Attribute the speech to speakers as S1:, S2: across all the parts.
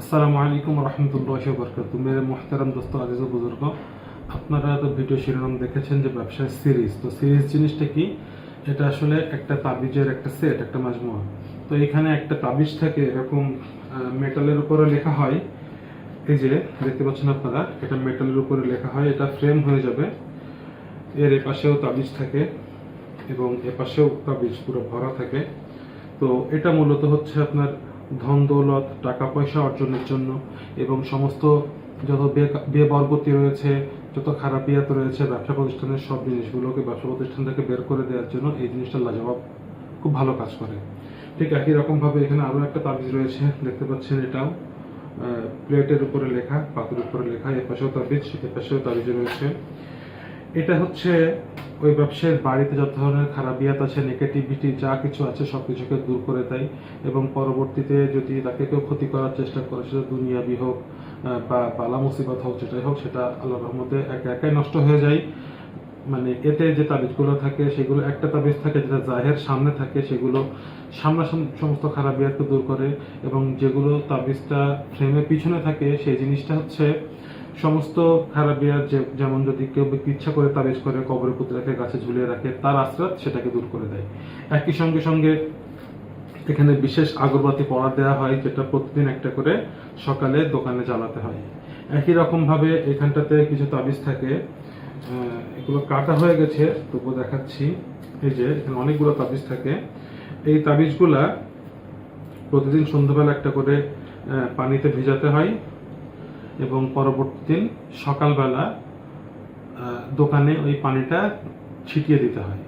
S1: আসসালামু আলাইকুম রহমতুল্লাহ বরকাত মেরে মোহতারাম দোস্ত, আজিজ বুজুর্গ, আপনারা তো ভিডিও শিরোনাম দেখেছেন যে ব্যবসায় সিরিজ তো সিরিজ জিনিসটা কি? এটা আসলে একটা তাবিজের একটা সেট একটা মাজমুয়া। তো এখানে একটা তাবিজ থাকে, এরকম মেটালের উপরে লেখা হয়। এই যে, দেখতে পাচ্ছেন আপনারা, এটা মেটালের উপরে লেখা হয়, এটা ফ্রেম হয়ে যাবে। এর এপাশেও তাবিজ থাকে এবং এপাশেও তাবিজ পুরো ভরা থাকে। তো এটা মূলত হচ্ছে আপনার ধন দৌলত টাকা পয়সা অর্জনের জন্য এবং সমস্ত যত বেবরগতি রয়েছে, যত খারাপিয়াত রয়েছে ব্যবসা প্রতিষ্ঠানের সব জিনিসগুলোকে, ব্যবসা প্রতিষ্ঠান থেকে বের করে দেওয়ার জন্য এই জিনিসটা লাজবাব খুব ভালো কাজ করে। ঠিক একই রকমভাবে এখানে আরও একটা তাবিজ রয়েছে, দেখতে পাচ্ছেন এটাও। প্লেটের উপরে লেখা পাতের উপরে লেখা এ পাশেও তাবিজ এ পাশেও তাবিজ রয়েছে। এটা হচ্ছে ওই ব্যবসায়ীর বাড়িতে যত ধরনের খারাপিয়াত আছে নেগেটিভিটি যা কিছু আছে সব কিছুকে দূর করে দেয় এবং পরবর্তীতে যদি তাকে কেউ ক্ষতি করার চেষ্টা করে, সেটা দুনিয়াবি হোক বা বালা মুসিবত হোক, যেটাই হোক, সেটা আল্লাহ রহমতে একা একাই নষ্ট হয়ে যায়। মানে এতে যে তাবিজগুলো থাকে, সেগুলো একটা তাবিজ থাকে যেটা জাহের সামনে থাকে, সেগুলো সামনাসামনি সমস্ত খারাপিয়াতকে দূর করে এবং যেগুলো তাবিজটা ফ্রেমের পিছনে থাকে, সেই জিনিসটা হচ্ছে সমস্ত খারাপিয়ার যেমন যদি কেউ ব্যক্তি ইচ্ছা করে তাবিজ করে কবরে পুঁতে রাখে গাছে ঝুলিয়ে রাখে, তার আশ্রাত সেটাকে দূর করে দেয়। একই সঙ্গে সঙ্গে এখানে বিশেষ আগরবাতি পড়া দেওয়া হয়, যেটা প্রতিদিন একটা করে সকালে দোকানে জ্বালাতে হয়। একই রকম ভাবে এখানটাতে কিছু তাবিজ থাকে এগুলো কাটা হয়ে গেছে, তবুও দেখাচ্ছি। এই যে, এখানে অনেকগুলো তাবিজ থাকে। এই তাবিজগুলা প্রতিদিন সন্ধ্যাবেলা একটা করে পানিতে ভিজাতে হয়। এবং পরবর্তী দিন সকালবেলা দোকানে ওই পানিটা ছিটিয়ে দিতে হয়।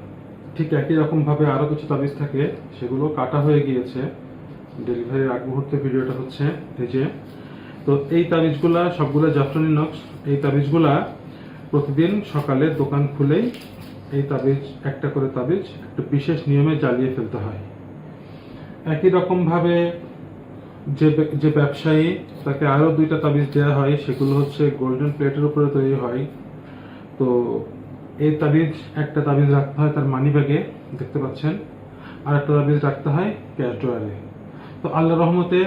S1: ঠিক একই রকমভাবে আরও কিছু তাবিজ থাকে, সেগুলো কাটা হয়ে গিয়েছে। ডেলিভারির আগ মুহূর্তে ভিডিওটা হচ্ছে এই যে, তো এই তাবিজগুলা সবগুলো জাফরানি নক্স এই তাবিজগুলা প্রতিদিন সকালে দোকান খুলেই এই তাবিজ, একটা করে তাবিজ একটা বিশেষ নিয়মে জ্বালিয়ে ফেলতে হয়। একই রকম ভাবে যে যে ব্যবসায়ী তাকে আরও দুইটা তাবিজ দেওয়া হয়, সেগুলো হচ্ছে গোল্ডেন প্লেটের উপরে তৈরি হয়। তো এই তাবিজ, একটা তাবিজ রাখতে হয় তার মানি ব্যাগে দেখতে পাচ্ছেন। আর একটা তাবিজ রাখতে হয় ক্যাশ ড্রয়ারে তো আল্লাহ রহমতে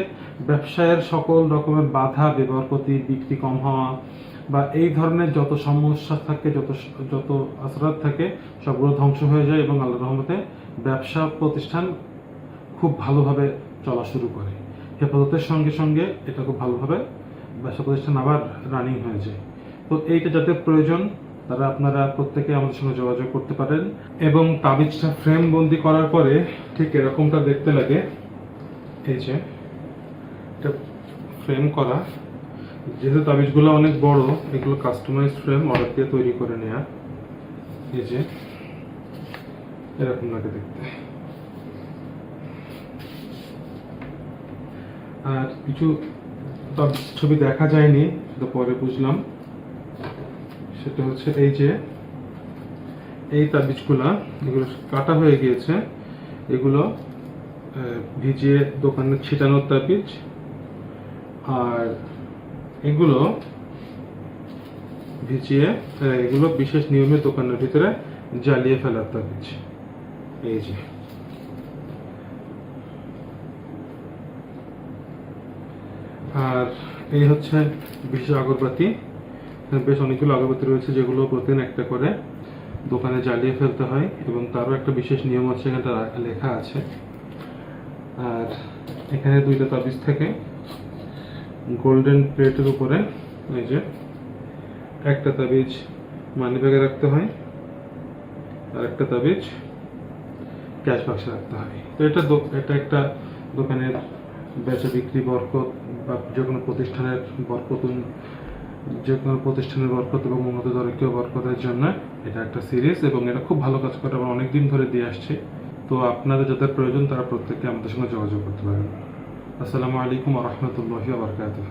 S1: ব্যবসায়ের সকল রকমের বাধা বিবরপতি বিক্রি কম হওয়া বা এই ধরনের যত সমস্যা থাকে, যত যত আসরাত থাকে, সবগুলো ধ্বংস হয়ে যায় এবং আল্লাহ রহমতে ব্যবসা প্রতিষ্ঠান খুব ভালোভাবে চলা শুরু করে। হেফাজতের সঙ্গে সঙ্গে এটা খুব ভালোভাবে ব্যবসা প্রতিষ্ঠান আবার রানিং হয়ে যায় তো এইটা যাদের প্রয়োজন, তারা আপনারা প্রত্যেকে আমাদের সঙ্গে যোগাযোগ করতে পারেন এবং তাবিজটা ফ্রেম বন্দি করার পরে ঠিক এরকমটা দেখতে লাগে। এই যে, এটা ফ্রেম করা। যেহেতু তাবিজগুলো অনেক বড়, এগুলো কাস্টমাইজ ফ্রেম অর্ডার দিয়ে তৈরি করে নেওয়া এই যে, এরকম লাগে দেখতে। আর কিছু তার ছবি দেখা যায়নি, সেটা পরে বুঝলাম। সেটা হচ্ছে এই যে, এই তাবিজগুলা এগুলো কাটা হয়ে গিয়েছে। এগুলো ভিজিয়ে দোকানে ছিটানোর তাবিজ আর এগুলো ভিজিয়ে এগুলো বিশেষ নিয়মে দোকানের ভিতরে জ্বালিয়ে ফেলার তাবিজ এই যে। আর এই হচ্ছে বিশেষ আগরবাতি। বেশ অনেকগুলো আগরবাতি রয়েছে যেগুলো প্রতিদিন একটা করে দোকানে জ্বালিয়ে ফেলতে হয় এবং তারও একটা বিশেষ নিয়ম আছে এখানে রা- লেখা আছে। আর এখানে দুইটা তাবিজ থেকে। গোল্ডেন প্লেটের উপরে এই যে একটা তাবিজ মানি ব্যাগে রাখতে হয় আর একটা তাবিজ ক্যাশ বাক্সে রাখতে হয়। তো এটা এটা একটা দোকানের বেচা বিক্রি বরকত বা যে কোনো প্রতিষ্ঠানের বরকতুন, যে কোনো প্রতিষ্ঠানের বরকত এবং উন্নত দরকীয় বরকতের জন্য এটা একটা সিরিজ এবং এটা খুব ভালো কাজ করে আমরা অনেক দিন ধরে দিয়ে আসছি। তো আপনাদের যাদের প্রয়োজন তারা প্রত্যেকে আমাদের সঙ্গে যোগাযোগ করতে পারেন। আসসালামু আলাইকুম রহমতুল্লাহি বারকাতুহ।